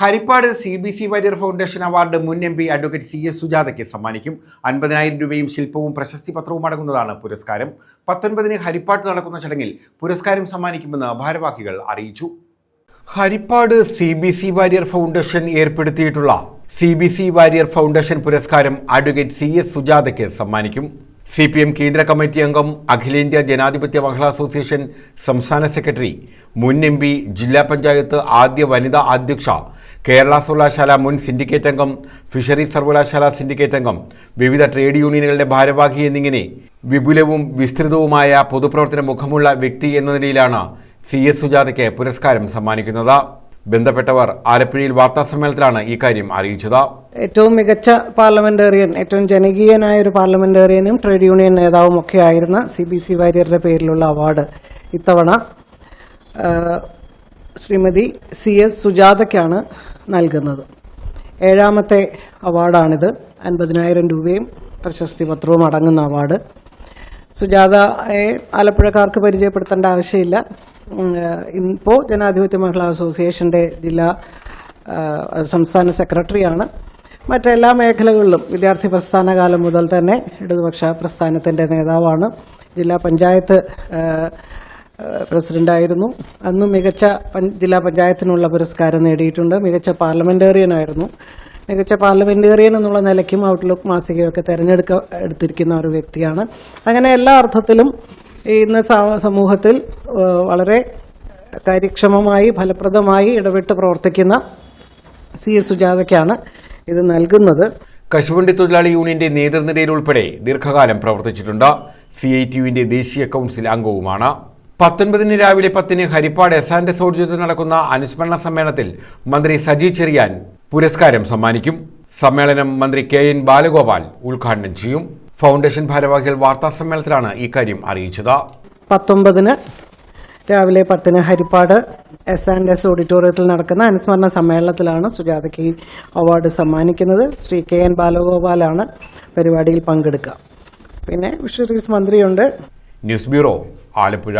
Harippad C B C Warrier foundation award മുൻ M P advocate C S സുജാതയ്ക്ക് സമ്മാനിക്കും. അൻപതിനായിരം രൂപയും ശില്പവും പ്രശസ്തി പത്രവും അടങ്ങുന്നതാണ് പുരസ്കാരം. പത്തൊൻപതിന് ഹരിപ്പാട്ട് നടക്കുന്ന ചടങ്ങിൽ പുരസ്കാരം സമ്മാനിക്കുമെന്ന് ഭാരവാഹികൾ അറിയിച്ചു. Harippad C B C Warrier foundation ഏർപ്പെടുത്തിയിട്ടുള്ള C B C Warrier foundation പുരസ്കാരം അഡ്വക്കേറ്റ് സി എസ് സുജാതയ്ക്ക് സമ്മാനിക്കും. സി പി എം കേന്ദ്ര കമ്മിറ്റി അംഗം അഖിലേന്ത്യാ ജനാധിപത്യ മഹിളാ അസോസിയേഷൻ സംസ്ഥാന സെക്രട്ടറി മുൻ എം പി ജില്ലാ പഞ്ചായത്ത് ആദ്യ വനിതാ അധ്യക്ഷ കേരള സർവകലാശാല മുൻ സിൻഡിക്കേറ്റ് അംഗം ഫിഷറീസ് സർവകലാശാല സിൻഡിക്കേറ്റ് അംഗം വിവിധ ട്രേഡ് യൂണിയനുകളുടെ ഭാരവാഹി എന്നിങ്ങനെ വിപുലവും വിസ്തൃതവുമായ പൊതുപ്രവർത്തന മുഖമുള്ള വ്യക്തി എന്ന നിലയിലാണ് സി എസ് സുജാതയ്ക്ക് പുരസ്കാരം സമ്മാനിക്കുന്നത്. ബന്ധപ്പെട്ടവർ ആലപ്പുഴയിൽ വാർത്താസമ്മേളനത്തിലാണ് ഇക്കാര്യം അറിയിച്ചത്. ഏറ്റവും മികച്ച പാർലമെന്റേറിയൻ ഏറ്റവും ജനകീയനായ ഒരു പാർലമെന്റേറിയനും ട്രേഡ് യൂണിയൻ നേതാവും ഒക്കെ ആയിരുന്ന സി ബി സി വാര്യരുടെ പേരിലുള്ള അവാർഡ് ഇത്തവണ ശ്രീമതി സി എസ് സുജാതയ്ക്കാണ് നൽകുന്നത്. ഏഴാമത്തെ അവാർഡാണിത്. അൻപതിനായിരം രൂപയും പ്രശസ്തി പത്രവും അടങ്ങുന്ന അവാർഡ്. സുജാതയെ ആലപ്പുഴക്കാർക്ക് പരിചയപ്പെടുത്തേണ്ട ആവശ്യമില്ല. ഇപ്പോൾ ജനാധിപത്യ മഹിളാ അസോസിയേഷന്റെ ജില്ലാ സംസ്ഥാന സെക്രട്ടറിയാണ്. മറ്റെല്ലാ മേഖലകളിലും വിദ്യാർത്ഥി പ്രസ്ഥാന കാലം മുതൽ തന്നെ ഇടതുപക്ഷ പ്രസ്ഥാനത്തിന്റെ നേതാവാണ്. ജില്ലാ പഞ്ചായത്ത് പ്രസിഡന്റായിരുന്നു. അന്ന് മികച്ച ജില്ലാ പഞ്ചായത്തിനുള്ള പുരസ്കാരം നേടിയിട്ടുണ്ട്. മികച്ച പാർലമെന്റേറിയനായിരുന്നു മികച്ച പാർലമെന്റേറിയൻ എന്നുള്ള നിലയ്ക്കും ഔട്ട്ലുക്ക് മാസികയൊക്കെ തെരഞ്ഞെടുക്ക എടുത്തിരിക്കുന്ന ഒരു വ്യക്തിയാണ്. അങ്ങനെ എല്ലാ അർത്ഥത്തിലും ഇന്ന് സമൂഹത്തിൽ വളരെ കാര്യക്ഷമമായി ഫലപ്രദമായി ഇടപെട്ട് പ്രവർത്തിക്കുന്ന സി എസ് സുജാതയ്ക്കാണ് ഇത് നൽകുന്നത്. കശുവണ്ടി തൊഴിലാളി യൂണിയന്റെ നേതൃനിരയിൽ ഉൾപ്പെടെ ദീർഘകാലം പ്രവർത്തിച്ചിട്ടുണ്ട്. സി ഐ ടി യുവിന്റെ ദേശീയ കൗൺസിൽ അംഗവുമാണ്. പത്തൊൻപതിന് രാവിലെ പത്തിന് ഹരിപ്പാട് എസ് ആൻഡ് എസ് ഓഡിറ്റോറിയത്തിൽ നടക്കുന്ന അനുസ്മരണ സമ്മേളനത്തിൽ മന്ത്രി സജി ചെറിയാൻ പുരസ്കാരം സമ്മാനിക്കും. സമ്മേളനം മന്ത്രി കെ എൻ ബാലഗോപാൽ ഉദ്ഘാടനം ചെയ്യും. ഫൗണ്ടേഷൻ ഭാരവാഹികൾ വാർത്താ സമ്മേളനത്തിലാണ് ഇക്കാര്യം അറിയിച്ചത്. പത്തൊമ്പതിന് രാവിലെ പത്തിന് ഹരിപ്പാട് എസ് ആൻഡ് എസ് ഓഡിറ്റോറിയത്തിൽ നടക്കുന്ന അനുസ്മരണ സമ്മേളനത്തിലാണ് സുജാതയ്ക്ക് അവാർഡ് സമ്മാനിക്കുന്നത്. ശ്രീ കെ എൻ ബാലഗോപാലാണ് പരിപാടിയിൽ പങ്കെടുക്കുക. പിന്നെ ഫിഷറീസ് മന്ത്രിയുണ്ട്. News bureau. ആലപ്പുഴ